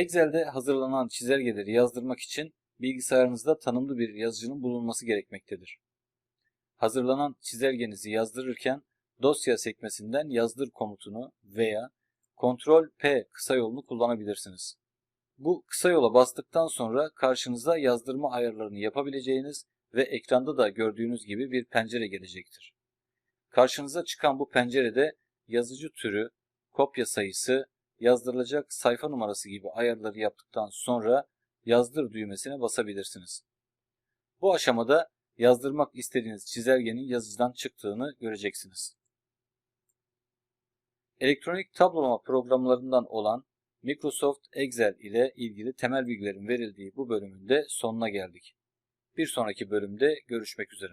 Excel'de hazırlanan çizelgeleri yazdırmak için bilgisayarınızda tanımlı bir yazıcının bulunması gerekmektedir. Hazırlanan çizelgenizi yazdırırken dosya sekmesinden yazdır komutunu veya Ctrl P kısa yolunu kullanabilirsiniz. Bu kısa yola bastıktan sonra karşınıza yazdırma ayarlarını yapabileceğiniz ve ekranda da gördüğünüz gibi bir pencere gelecektir. Karşınıza çıkan bu pencerede yazıcı türü, kopya sayısı, yazdırılacak sayfa numarası gibi ayarları yaptıktan sonra yazdır düğmesine basabilirsiniz. Bu aşamada yazdırmak istediğiniz çizelgenin yazıcıdan çıktığını göreceksiniz. Elektronik tablolama programlarından olan Microsoft Excel ile ilgili temel bilgilerin verildiği bu bölümün de sonuna geldik. Bir sonraki bölümde görüşmek üzere.